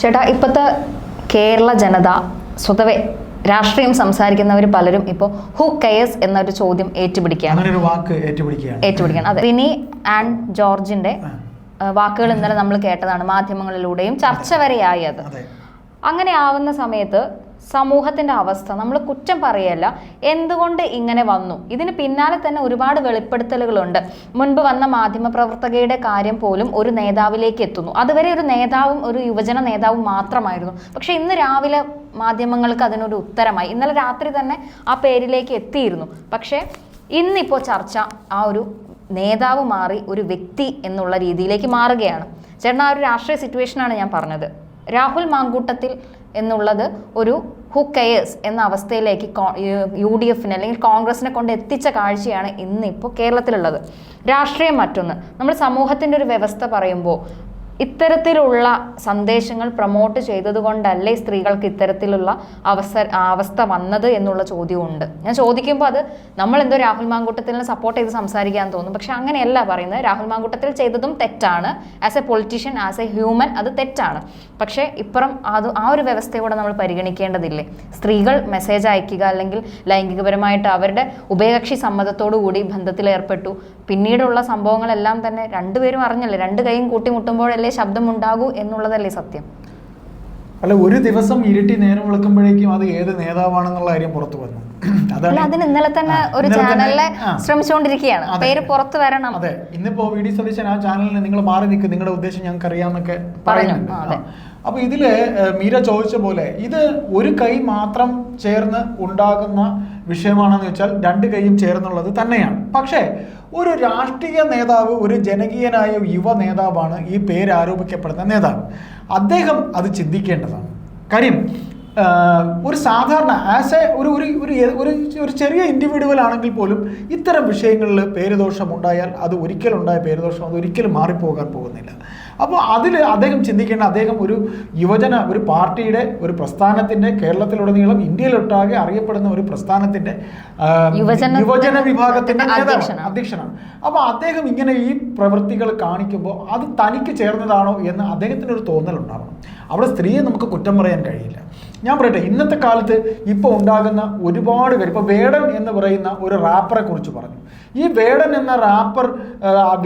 ചേട്ടാ ഇപ്പോഴത്തെ കേരള ജനത സ്വതവേ രാഷ്ട്രീയം സംസാരിക്കുന്നവർ പലരും ഇപ്പോൾ ഹു കെയർസ് എന്നൊരു ചോദ്യം ഏറ്റുപിടിക്കുകയാണ്. അങ്ങനെ ഒരു വാക്ക് ഏറ്റുപിടിക്കുകയാണ്. ഏറ്റുപിടിക്കുകയാണ്. അതെ റിനി ആൻഡ് ജോർജിന്റെ വാക്കുകൾ ഇന്നലെ നമ്മൾ കേട്ടതാണ് മാധ്യമങ്ങളിലൂടെയും ചർച്ച വരെയായി അത്. അങ്ങനെ ആവുന്ന സമയത്ത് സമൂഹത്തിന്റെ അവസ്ഥ നമ്മൾ കുറ്റം പറയല്ല. എന്തുകൊണ്ട് ഇങ്ങനെ വന്നു? ഇതിന് പിന്നാലെ തന്നെ ഒരുപാട് വെളിപ്പെടുത്തലുകളുണ്ട്. മുൻപ് വന്ന മാധ്യമ മാധ്യമപ്രവർത്തകയുടെ കാര്യം പോലും ഒരു നേതാവിലേക്ക് എത്തുന്നു. അതുവരെ ഒരു നേതാവും ഒരു യുവജന നേതാവും മാത്രമായിരുന്നു. പക്ഷെ ഇന്ന് രാവിലെ മാധ്യമങ്ങൾക്ക് അതിനൊരു ഉത്തരമായി. ഇന്നലെ രാത്രി തന്നെ ആ പേരിലേക്ക് എത്തിയിരുന്നു. പക്ഷേ ഇന്നിപ്പോൾ ചർച്ച ആ ഒരു നേതാവ് മാറി ഒരു വ്യക്തി എന്നുള്ള രീതിയിലേക്ക് മാറുകയാണ്. ചേട്ടൻ ആ ഒരു രാഷ്ട്രീയ സിറ്റുവേഷനാണ് ഞാൻ പറഞ്ഞത്. രാഹുൽ മാങ്കൂട്ടത്തിൽ എന്നുള്ളത് ഒരു ഹു കെയേഴ്സ് എന്ന അവസ്ഥയിലേക്ക് യു ഡി എഫിനെ അല്ലെങ്കിൽ കോൺഗ്രസിനെ കൊണ്ട് എത്തിച്ച കാഴ്ചയാണ് ഇന്നിപ്പോൾ കേരളത്തിലുള്ളത്. രാഷ്ട്രീയം മറ്റൊന്ന്. നമ്മൾ സമൂഹത്തിന്റെ ഒരു വ്യവസ്ഥ പറയുമ്പോൾ ഇത്തരത്തിലുള്ള സന്ദേശങ്ങൾ പ്രൊമോട്ട് ചെയ്തതുകൊണ്ടല്ലേ സ്ത്രീകൾക്ക് ഇത്തരത്തിലുള്ള അവസര അവസ്ഥ വന്നത് എന്നുള്ള ചോദ്യമുണ്ട് ഞാൻ ചോദിക്കുമ്പോൾ അത് നമ്മൾ എന്തോ രാഹുൽ മാങ്കൂട്ടത്തിനെ സപ്പോർട്ട് ചെയ്ത് സംസാരിക്കാൻ തോന്നും. പക്ഷെ അങ്ങനെയല്ല പറയുന്നത്. രാഹുൽ മാങ്കൂട്ടത്തിൽ ചെയ്തതും തെറ്റാണ്. As a politician as a human അത് തെറ്റാണ്. പക്ഷേ ഇപ്പുറം അത് ആ ഒരു വ്യവസ്ഥയോടെ നമ്മൾ പരിഗണിക്കേണ്ടതില്ലേ? സ്ത്രീകൾ മെസ്സേജ് അയക്കുക അല്ലെങ്കിൽ ലൈംഗികപരമായിട്ട് അവരുടെ ഉഭയകക്ഷി സമ്മതത്തോടു കൂടി ബന്ധത്തിൽ ഏർപ്പെട്ടു. പിന്നീടുള്ള സംഭവങ്ങളെല്ലാം തന്നെ രണ്ടുപേരും അറിഞ്ഞല്ലേ? രണ്ട് കൈയും കൂട്ടിമുട്ടുമ്പോഴല്ലേ ശബ്ദം ഉണ്ടാകൂ എന്നുള്ളതല്ലേ സത്യം? അല്ല ഒരു ദിവസം ഇരുട്ടി നേരം വിളക്കുമ്പോഴേക്കും അത് ഏത് നേതാവാണെന്നുള്ള കാര്യം പുറത്തു വന്നു. അല്ല അതിന് ഇന്നലെ തന്നെ ഒരു ചാനലിലെ ശ്രമിച്ചുകൊണ്ടിരിക്കുകയാണ്. പേര് പുറത്തു വരണം. അതെ. ഇന്നിപ്പോ വി ഡി സതീശൻ ആ ചാനലിന് നിങ്ങൾ മാറി നിൽക്കും. നിങ്ങളുടെ ഉദ്ദേശം ഞങ്ങൾക്ക് അറിയാമെന്നൊക്കെ പറയുന്നുണ്ട്. ആ. അപ്പൊ ഇതിൽ മീര ചോദിച്ച പോലെ ഇത് ഒരു കൈ മാത്രം ചേർന്ന് ഉണ്ടാകുന്ന വിഷയമാണെന്ന് വെച്ചാൽ രണ്ട് കൈയും ചേർന്നുള്ളത് തന്നെയാണ്. പക്ഷേ ഒരു രാഷ്ട്രീയ നേതാവ് ഒരു ജനകീയനായ യുവ നേതാവാണ് ഈ പേര് ആരോപിക്കപ്പെടുന്ന നേതാവ്. അദ്ദേഹം അത് ചിന്തിക്കേണ്ടതാണ്. കാര്യം ഒരു സാധാരണ ആസ് എ ഒരു ഒരു ഒരു ഒരു ചെറിയ ഇൻഡിവിജ്വൽ ആണെങ്കിൽ പോലും ഇത്തരം വിഷയങ്ങളിൽ പേരുദോഷം ഉണ്ടായാൽ അത് ഒരിക്കലുണ്ടായ പേരുദോഷം അത് ഒരിക്കലും മാറിപ്പോകാൻ പോകുന്നില്ല. അപ്പോൾ അതിൽ അദ്ദേഹം ചിന്തിക്കേണ്ട അദ്ദേഹം ഒരു യുവജന ഒരു പാർട്ടിയുടെ ഒരു പ്രസ്ഥാനത്തിന്റെ കേരളത്തിലുടനീളം ഇന്ത്യയിലൊട്ടാകെ അറിയപ്പെടുന്ന ഒരു പ്രസ്ഥാനത്തിന്റെ യുവജന- വിഭാഗത്തിന്റെ നേതാവാണ് അധ്യക്ഷനാണ്. അപ്പോൾ അദ്ദേഹം ഇങ്ങനെ ഈ പ്രവൃത്തികൾ കാണിക്കുമ്പോൾ അത് തനിക്ക് ചേർന്നതാണോ എന്ന് അദ്ദേഹത്തിന് ഒരു തോന്നലുണ്ടാവണം. അവിടെ സ്ത്രീയെ നമുക്ക് കുറ്റം പറയാൻ കഴിയില്ല. ഞാൻ പറയട്ടെ ഇന്നത്തെ കാലത്ത് ഇപ്പോൾ ഉണ്ടാകുന്ന ഒരുപാട് പേര് ഇപ്പോൾ വേടൻ എന്ന് പറയുന്ന ഒരു റാപ്പറെ കുറിച്ച് പറഞ്ഞു. ഈ വേടൻ എന്ന റാപ്പർ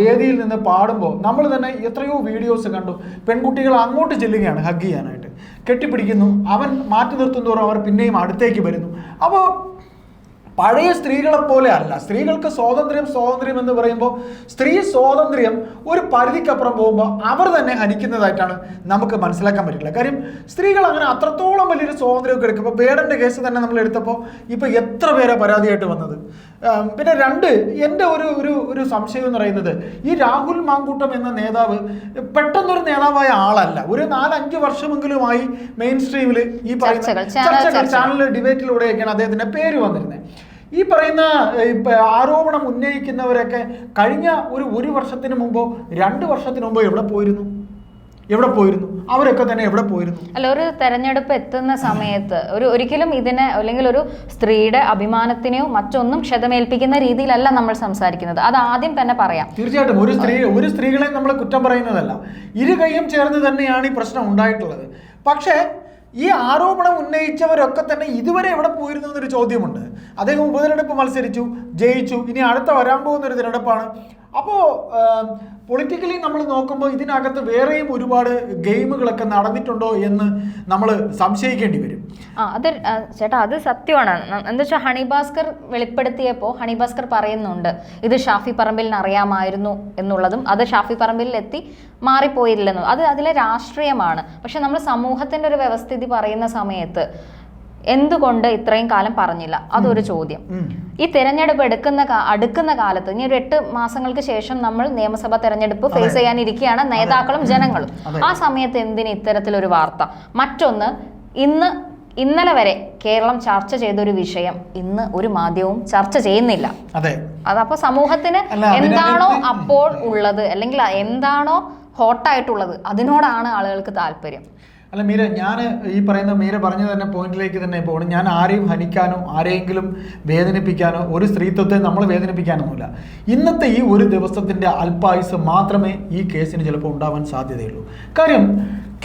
വേദിയിൽ നിന്ന് പാടുമ്പോൾ നമ്മൾ തന്നെ എത്രയോ വീഡിയോസ് കണ്ടു. പെൺകുട്ടികൾ അങ്ങോട്ട് ചെല്ലുകയാണ് ഹഗ് ചെയ്യാനായിട്ട്. കെട്ടിപ്പിടിക്കുന്നു അവൻ മാറ്റി നിർത്തുന്നതോറും അവർ പിന്നെയും അടുത്തേക്ക് വരുന്നു. അപ്പോൾ പഴയ സ്ത്രീകളെ പോലെ അല്ല. സ്ത്രീകൾക്ക് സ്വാതന്ത്ര്യം സ്വാതന്ത്ര്യം എന്ന് പറയുമ്പോൾ സ്ത്രീ സ്വാതന്ത്ര്യം ഒരു പരിധിക്കപ്പുറം പോകുമ്പോൾ അവർ തന്നെ ഹനിക്കുന്നതായിട്ടാണ് നമുക്ക് മനസ്സിലാക്കാൻ പറ്റില്ല. കാര്യം സ്ത്രീകൾ അങ്ങനെ അത്രത്തോളം വലിയൊരു സ്വാതന്ത്ര്യമൊക്കെ എടുക്കും ഇപ്പോൾ ബേഡന്റെ കേസ് തന്നെ നമ്മൾ എടുത്തപ്പോൾ ഇപ്പോൾ എത്ര പേരെ പരാതിയായിട്ട് വന്നത്? പിന്നെ രണ്ട് എന്റെ ഒരു ഒരു ഒരു സംശയം എന്ന് പറയുന്നത് ഈ രാഹുൽ മാങ്കൂട്ടം എന്ന നേതാവ് പെട്ടെന്നൊരു നേതാവായ ആളല്ല. ഒരു നാലഞ്ച് വർഷമെങ്കിലുമായി മെയിൻ സ്ട്രീമിൽ ഈ പറയുന്ന ചർച്ചകൾ, ചാനൽ ഡിബേറ്റിലൂടെയൊക്കെയാണ് അദ്ദേഹത്തിന്റെ പേര് വന്നിരുന്നത്. ഈ പറയുന്ന ആരോപണം ഉന്നയിക്കുന്നവരൊക്കെ കഴിഞ്ഞ ഒരു ഒരു വർഷത്തിന് മുമ്പോ രണ്ട് വർഷത്തിന് മുമ്പോ എവിടെ പോയിരുന്നു? എവിടെ പോയിരുന്നു? അവരൊക്കെ തന്നെ എവിടെ പോയിരുന്നു? അല്ല ഒരു തെരഞ്ഞെടുപ്പ് എത്തുന്ന സമയത്ത് ഒരു ഒരിക്കലും ഇതിനെ അല്ലെങ്കിൽ ഒരു സ്ത്രീയുടെ അഭിമാനത്തിനെയോ മറ്റൊന്നും ക്ഷതമേൽപ്പിക്കുന്ന രീതിയിലല്ല നമ്മൾ സംസാരിക്കുന്നത്. അത് ആദ്യം തന്നെ പറയാം. തീർച്ചയായിട്ടും ഒരു സ്ത്രീ ഒരു സ്ത്രീകളെ നമ്മൾ കുറ്റം പറയുന്നതല്ല. ഇരു കൈയും ചേർന്ന് തന്നെയാണ് ഈ പ്രശ്നം ഉണ്ടായിട്ടുള്ളത്. പക്ഷേ ഈ ആരോപണം ഉന്നയിച്ചവരൊക്കെ തന്നെ ഇതുവരെ എവിടെ പോയിരുന്നു എന്നൊരു ചോദ്യമുണ്ട്. അദ്ദേഹം ഉപതെരഞ്ഞെടുപ്പ് മത്സരിച്ചു ജയിച്ചു ഇനി അടുത്ത വരാൻ പോകുന്ന ഒരു തിരഞ്ഞെടുപ്പാണ്. അപ്പോൾ പൊളിറ്റിക്കലി നമ്മൾ നോക്കുമ്പോൾ ഇതിനകത്ത് വേറെയും ഒരുപാട് ഗെയിമുകളൊക്കെ നടന്നിട്ടുണ്ടോ എന്ന് നമ്മൾ സംശയിക്കേണ്ടി വരും. അത് ചേട്ടാ അത് സത്യമാണ്. എന്താ വെച്ചാൽ ഹണി ഭാസ്കർ വെളിപ്പെടുത്തിയപ്പോൾ ഹണി ഭാസ്കർ പറയുന്നുണ്ട് ഇത് ഷാഫി പറമ്പിലിന് അറിയാമായിരുന്നു എന്നുള്ളതും അത് ഷാഫി പറമ്പിലിൽ എത്തി മാറിപ്പോയില്ലെന്നും. അത് അതിലെ രാഷ്ട്രീയമാണ്. പക്ഷെ നമ്മൾ സമൂഹത്തിന്റെ ഒരു വ്യവസ്ഥിതി പറയുന്ന സമയത്ത് എന്തുകൊണ്ട് ഇത്രയും കാലം പറഞ്ഞില്ല? അതൊരു ചോദ്യം. ഈ തെരഞ്ഞെടുപ്പ് എടുക്കുന്ന അടുക്കുന്ന കാലത്ത് ഇനി ഒരു എട്ട് മാസങ്ങൾക്ക് ശേഷം നമ്മൾ നിയമസഭാ തെരഞ്ഞെടുപ്പ് ഫേസ് ചെയ്യാനിരിക്കുകയാണ് നേതാക്കളും ജനങ്ങളും. ആ സമയത്ത് എന്തിന് ഇത്തരത്തിലൊരു വാർത്ത? മറ്റൊന്ന് ഇന്ന് ഇന്നലെ വരെ കേരളം ചർച്ച ചെയ്ത ഒരു വിഷയം ഇന്ന് ഒരു മാധ്യമവും ചർച്ച ചെയ്യുന്നില്ല. അതെ. അതപ്പോ സമൂഹത്തിന് എന്താണോ അപ്പോൾ ഉള്ളത് അല്ലെങ്കിൽ എന്താണോ ഹോട്ടായിട്ടുള്ളത് അതിനോടാണ് ആളുകൾക്ക് താല്പര്യം. അല്ല മീര ഞാൻ ഈ പറയുന്ന മീര പറഞ്ഞ തന്നെ പോയിന്റിലേക്ക് തന്നെ പോകണം ഞാൻ ആരെയും ഹനിക്കാനോ ആരെയെങ്കിലും വേദനിപ്പിക്കാനോ ഒരു സ്ത്രീത്വത്തെ നമ്മൾ വേദനിപ്പിക്കാനൊന്നുമില്ല. ഇന്നത്തെ ഈ ഒരു ദിവസത്തിന്റെ അല്പായുസ് മാത്രമേ ഈ കേസിന് ചിലപ്പോൾ ഉണ്ടാവാൻ സാധ്യതയുള്ളൂ. കാര്യം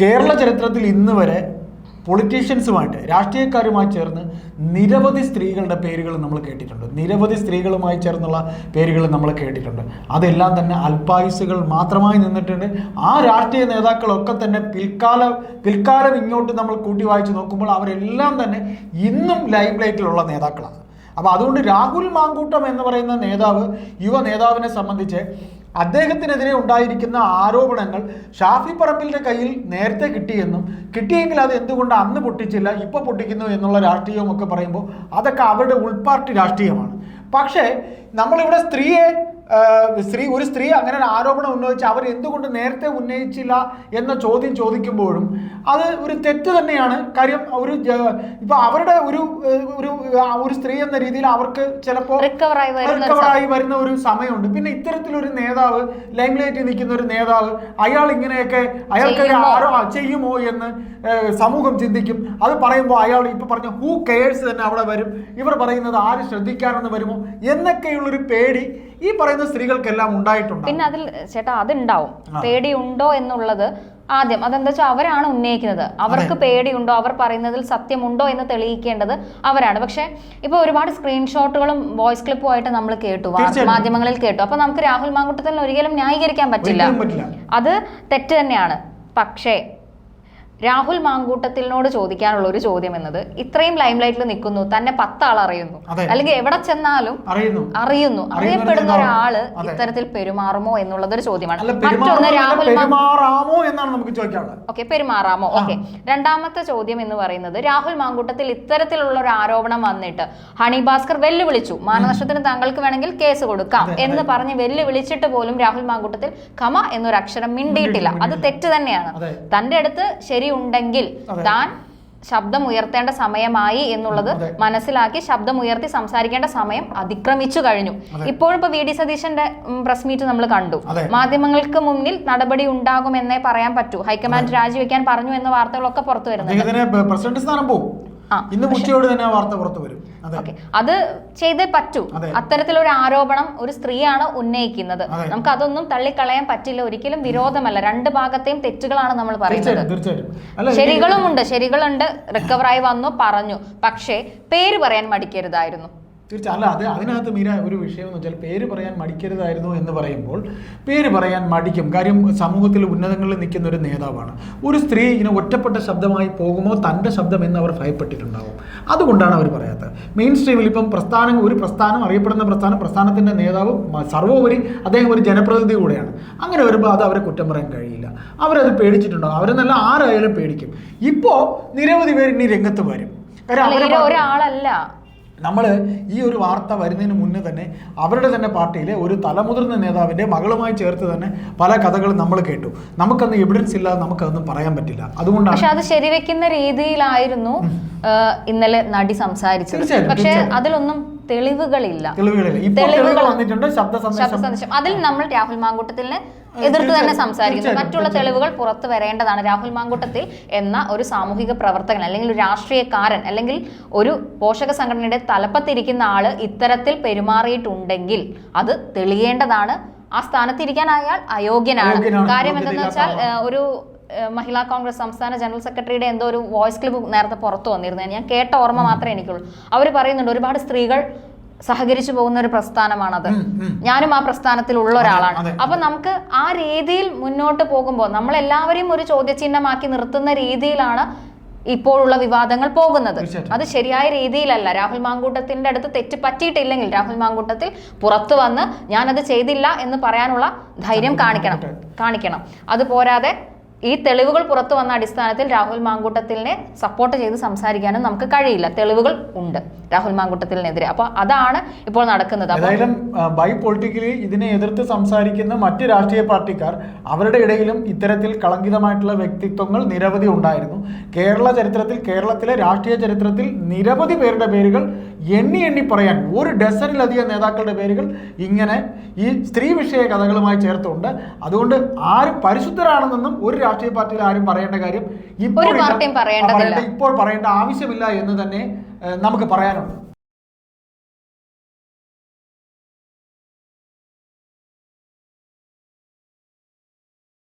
കേരള ചരിത്രത്തിൽ ഇന്ന് വരെ പൊളിറ്റീഷ്യൻസുമായിട്ട് രാഷ്ട്രീയക്കാരുമായി ചേർന്ന് നിരവധി സ്ത്രീകളുടെ പേരുകൾ നമ്മൾ കേട്ടിട്ടുണ്ട്. നിരവധി സ്ത്രീകളുമായി ചേർന്നുള്ള പേരുകൾ നമ്മൾ കേട്ടിട്ടുണ്ട്. അതെല്ലാം തന്നെ അൽപായുസുകൾ മാത്രമായി നിന്നിട്ടുണ്ട്. ആ രാഷ്ട്രീയ നേതാക്കളൊക്കെ തന്നെ പിൽക്കാല പിൽക്കാലം ഇങ്ങോട്ട് നമ്മൾ കൂട്ടി വായിച്ച് നോക്കുമ്പോൾ അവരെല്ലാം തന്നെ ഇന്നും ലൈം ലൈറ്റിലുള്ള നേതാക്കളാണ്. അപ്പോൾ അതുകൊണ്ട് രാഹുൽ മാങ്കൂട്ടം എന്ന് പറയുന്ന നേതാവ് യുവ നേതാവിനെ സംബന്ധിച്ച് അദ്ദേഹത്തിനെതിരെ ഉണ്ടായിരിക്കുന്ന ആരോപണങ്ങൾ ഷാഫി പറമ്പിലിന്റെ കയ്യിൽ നേരത്തെ കിട്ടിയെന്നും കിട്ടിയെങ്കിൽ അത് എന്തുകൊണ്ട് അന്ന് പൊട്ടിച്ചില്ല ഇപ്പോൾ പൊട്ടിക്കുന്നു എന്നുള്ള രാഷ്ട്രീയവും ഒക്കെ പറയുമ്പോൾ അതൊക്കെ അവരുടെ ഉൾപാർട്ടി രാഷ്ട്രീയമാണ്. പക്ഷേ നമ്മളിവിടെ സ്ത്രീയെ സ്ത്രീ ഒരു സ്ത്രീ അങ്ങനെ ഒരു ആരോപണം ഉന്നയിച്ച് അവർ എന്തുകൊണ്ട് നേരത്തെ ഉന്നയിച്ചില്ല എന്ന ചോദ്യം ചോദിക്കുമ്പോഴും അത് ഒരു തെറ്റ് തന്നെയാണ്. കാര്യം ഒരു ഇപ്പൊ അവരുടെ ഒരു ഒരു ഒരു സ്ത്രീ എന്ന രീതിയിൽ അവർക്ക് ചിലപ്പോൾ റിക്കവറായി വരുന്ന ഒരു സമയമുണ്ട്. പിന്നെ ഇത്തരത്തിലൊരു നേതാവ് ലൈംലൈറ്റിൽ നിൽക്കുന്ന ഒരു നേതാവ് അയാൾ ഇങ്ങനെയൊക്കെ അയാൾക്ക് ആരോ ചെയ്യുമോ എന്ന് സമൂഹം ചിന്തിക്കും. അത് പറയുമ്പോൾ അയാൾ ഇപ്പൊ പറഞ്ഞ ഹൂ കെയേഴ്സ് തന്നെ അവിടെ വരും. ഇവർ പറയുന്നത് ആര് ശ്രദ്ധിക്കാറെന്ന് വരുമോ? എന്നൊക്കെയുള്ളൊരു പേടി ഈ പറയുന്ന സ്ത്രീകൾക്കെല്ലാം ഉണ്ടായിട്ടുണ്ട്? പിന്നെ അതിൽ ചേട്ടാ അതുണ്ടാവും. പേടിയുണ്ടോ എന്നുള്ളത് ആദ്യം അതെന്താ വെച്ചാൽ അവരാണ് ഉന്നയിക്കുന്നത്. അവർക്ക് പേടിയുണ്ടോ? അവർ പറയുന്നതിൽ സത്യമുണ്ടോ എന്ന് തെളിയിക്കേണ്ടത് അവരാണ്. പക്ഷെ ഇപ്പൊ ഒരുപാട് സ്ക്രീൻഷോട്ടുകളും വോയിസ് ക്ലിപ്പും ആയിട്ട് നമ്മൾ കേട്ടു മാധ്യമങ്ങളിൽ കേട്ടു. അപ്പൊ നമുക്ക് രാഹുൽ മാങ്കുട്ടത്തിൽ ഒരിക്കലും ന്യായീകരിക്കാൻ പറ്റില്ല. അത് തെറ്റ് തന്നെയാണ്. പക്ഷേ രാഹുൽ മാങ്കൂട്ടത്തിനോട് ചോദിക്കാനുള്ള ഒരു ചോദ്യം എന്നത് ഇത്രയും ലൈം ലൈറ്റിൽ നിൽക്കുന്നു തന്നെ പത്താൾ അറിയുന്നു. അല്ലെങ്കിൽ എവിടെ ചെന്നാലും അറിയുന്നു. അറിയുന്നു. അറിയപ്പെടുന്ന. ഒരാൾ ഇത്തരത്തിൽ പെരുമാറുമോ എന്നുള്ളത് ഒരു ചോദ്യമാണ് മറ്റൊന്ന് രാഹുൽ പെരുമാറാമോ എന്നാണ് നമുക്ക് ചോദിക്കാനുള്ളത്. ഓക്കെ പെരുമാറാമോ. ഓക്കെ. രണ്ടാമത്തെ ചോദ്യം എന്ന് പറയുന്നത് രാഹുൽ മാങ്കൂട്ടത്തിൽ ഇത്തരത്തിലുള്ള ഒരു ആരോപണം വന്നിട്ട് ഹണി ഭാസ്കർ വെല്ലുവിളിച്ചു. മാനനഷ്ടത്തിന് താങ്കൾക്ക് വേണമെങ്കിൽ കേസ് കൊടുക്കാം എന്ന് പറഞ്ഞ് വെല്ലുവിളിച്ചിട്ട് പോലും രാഹുൽ മാങ്കൂട്ടത്തിൽ കമ എന്നൊരു അക്ഷരം മിണ്ടിയിട്ടില്ല അത് തെറ്റ് തന്നെയാണ്. തന്റെ അടുത്ത് ശരിയുണ്ടെങ്കിൽ അതെ. താൻ ശബ്ദം ഉയർത്തേണ്ട സമയമായി എന്നുള്ളത് മനസ്സിലാക്കി ശബ്ദം ഉയർത്തി സംസാരിക്കേണ്ട സമയം അതിക്രമിച്ചു കഴിഞ്ഞു. ഇപ്പോഴും ഇപ്പോഴിപ്പോ വി ഡി സതീശന്റെ പ്രസ് മീറ്റ് നമ്മൾ കണ്ടു. മാധ്യമങ്ങൾക്ക് മുന്നിൽ നടപടി ഉണ്ടാകുമെന്നേ പറയാൻ പറ്റൂ. ഹൈക്കമാൻഡ് രാജിവെക്കാൻ പറഞ്ഞു എന്ന വാർത്തകളൊക്കെ പുറത്തു വരുന്നു അദ്ദേഹത്തിന് പ്രസിഡന്റ് സ്ഥാനം പോകും ആ, ഇന്ന് ഉച്ചയോട് തന്നെ ആ വാർത്ത പുറത്തു വരും. അതെ. ചെയ്തേ പറ്റൂ. അതെ. അത്തരത്തിലൊരു ആരോപണം ഒരു സ്ത്രീയാണ് ഉന്നയിക്കുന്നത്. നമുക്ക് അതൊന്നും തള്ളിക്കളയാൻ പറ്റില്ല. ഒരിക്കലും വിരോധമല്ല. രണ്ട് ഭാഗത്തെയും തെറ്റുകളാണ് നമ്മൾ പറയുന്നത്. ശരികളുമുണ്ട്. ശരികളുണ്ട്. റിക്കവറായി വന്നു പറഞ്ഞു. പക്ഷേ പേര് പറയാൻ മടിക്കരുതായിരുന്നു. തീർച്ചയായും. അല്ല അത് അതിനകത്ത് മീര ഒരു വിഷയം എന്ന് വെച്ചാൽ പേര് പറയാൻ മടിക്കരുതായിരുന്നു എന്ന് പറയുമ്പോൾ പേര് പറയാൻ മടിക്കും. കാര്യം സമൂഹത്തിൽ ഉന്നതങ്ങളിൽ നിൽക്കുന്ന ഒരു നേതാവാണ്. ഒരു സ്ത്രീ ഇങ്ങനെ ഒറ്റപ്പെട്ട ശബ്ദമായി പോകുമോ തന്റെ ശബ്ദം എന്ന് അവർ ഭയപ്പെട്ടിട്ടുണ്ടാവും. അതുകൊണ്ടാണ് അവർ പറയാത്തത്. മെയിൻ സ്ട്രീമിൽ ഇപ്പം പ്രസ്ഥാനം ഒരു പ്രസ്ഥാനം അറിയപ്പെടുന്ന പ്രസ്ഥാനം പ്രസ്ഥാനത്തിന്റെ നേതാവ് സർവോപരി അദ്ദേഹം ഒരു ജനപ്രതിനിധി കൂടെയാണ്. അങ്ങനെ വരുമ്പോൾ അത് അവരെ കുറ്റം പറയാൻ കഴിയില്ല. അവരത് പേടിച്ചിട്ടുണ്ടാവും അവരെന്നല്ല ആരായാലും പേടിക്കും. ഇപ്പോൾ നിരവധി പേര് ഇനി രംഗത്ത് വരും. ഒരാളല്ല. നമ്മൾ ഈ ഒരു വാർത്ത വരുന്നതിന് മുന്നേ തന്നെ അവരുടെ തന്നെ പാർട്ടിയിലെ ഒരു തലമുതിർന്ന നേതാവിന്റെ മകളുമായി ചേർത്ത് തന്നെ പല കഥകളും നമ്മൾ കേട്ടു. നമുക്കന്ന് എവിഡൻസ് ഇല്ല നമുക്കതൊന്നും പറയാൻ പറ്റില്ല. അതുകൊണ്ടാണ് പക്ഷെ അത് ശരിവെക്കുന്ന രീതിയിലായിരുന്നു ഇന്നലെ നടി സംസാരിച്ചത്. പക്ഷേ പക്ഷെ അതിലൊന്നും തെളിവുകളില്ല. ശബ്ദ സന്ദേശം. അതിൽ നമ്മൾ രാഹുൽ മാങ്കൂട്ടത്തിനെ എതിർത്ത് തന്നെ സംസാരിക്കുന്നു. മറ്റുള്ള തെളിവുകൾ പുറത്തു വരേണ്ടതാണ്. രാഹുൽ മാങ്കൂട്ടത്തിൽ എന്ന ഒരു സാമൂഹിക പ്രവർത്തകൻ അല്ലെങ്കിൽ ഒരു രാഷ്ട്രീയക്കാരൻ അല്ലെങ്കിൽ ഒരു പോഷക സംഘടനയുടെ തലപ്പത്തിരിക്കുന്ന ആൾ ഇത്തരത്തിൽ പെരുമാറിയിട്ടുണ്ടെങ്കിൽ അത് തെളിയേണ്ടതാണ്. ആ സ്ഥാനത്തിരിക്കാൻ അയാൾ അയോഗ്യനാണ്. കാര്യം എന്തെന്ന് വെച്ചാൽ ഒരു മഹിളാ കോൺഗ്രസ് സംസ്ഥാന ജനറൽ സെക്രട്ടറിയുടെ എന്തോ ഒരു വോയിസ് ക്ലിപ്പ് നേരത്തെ പുറത്തു വന്നിരുന്നത് ഞാൻ കേട്ട ഓർമ്മ മാത്രമേ എനിക്കുള്ളൂ. അവർ പറയുന്നുണ്ട് ഒരുപാട് സ്ത്രീകൾ സഹകരിച്ചു പോകുന്ന ഒരു പ്രസ്ഥാനമാണത്. ഞാനും ആ പ്രസ്ഥാനത്തിൽ ഉള്ള ഒരാളാണ്. അപ്പൊ നമുക്ക് ആ രീതിയിൽ മുന്നോട്ട് പോകുമ്പോൾ നമ്മളെല്ലാവരെയും ഒരു ചോദ്യചിഹ്നമാക്കി നിർത്തുന്ന രീതിയിലാണ് ഇപ്പോഴുള്ള വിവാദങ്ങൾ പോകുന്നത്. അത് ശരിയായ രീതിയിലല്ല. രാഹുൽ മാങ്കൂട്ടത്തിന്റെ അടുത്ത് തെറ്റ് പറ്റിയിട്ടില്ലെങ്കിൽ രാഹുൽ മാങ്കൂട്ടത്തിൽ പുറത്തു വന്ന് ഞാനത് ചെയ്തില്ല എന്ന് പറയാനുള്ള ധൈര്യം കാണിക്കണം. കാണിക്കണം. അത് പോരാതെ ഈ തെളിവുകൾ പുറത്തു വന്ന അടിസ്ഥാനത്തിൽ രാഹുൽ മാങ്കൂട്ടത്തിലിനെ സപ്പോർട്ട് ചെയ്ത് സംസാരിക്കാനും നമുക്ക് കഴിയില്ല. തെളിവുകൾ ഉണ്ട് രാഹുൽ മാങ്കൂട്ടത്തിനെതിരെ അപ്പൊ അതാണ് ഇപ്പോൾ നടക്കുന്നത്. ഏതായാലും ബൈ പൊളിറ്റിക്കലി ഇതിനെ എതിർത്ത് സംസാരിക്കുന്ന മറ്റ് രാഷ്ട്രീയ പാർട്ടിക്കാർ അവരുടെ ഇടയിലും ഇത്തരത്തിൽ കളങ്കിതമായിട്ടുള്ള വ്യക്തിത്വങ്ങൾ നിരവധി ഉണ്ടായിരുന്നു. കേരള ചരിത്രത്തിൽ കേരളത്തിലെ രാഷ്ട്രീയ ചരിത്രത്തിൽ നിരവധി പേരുടെ പേരുകൾ എണ്ണി എണ്ണി പറയാൻ ഒരു ഡസനിലധികം നേതാക്കളുടെ പേരുകൾ ഇങ്ങനെ ഈ സ്ത്രീ വിഷയ കഥകളുമായി ചേർത്തുണ്ട്. അതുകൊണ്ട് ആരും പരിശുദ്ധരാണെന്നും ഒരു രാഷ്ട്രീയ പാർട്ടിയിൽ ആരും പറയേണ്ട കാര്യം ഇപ്പോൾ ഇപ്പോൾ പറയേണ്ട ആവശ്യമില്ല എന്ന് തന്നെ നമുക്ക് പറയാനുണ്ട്.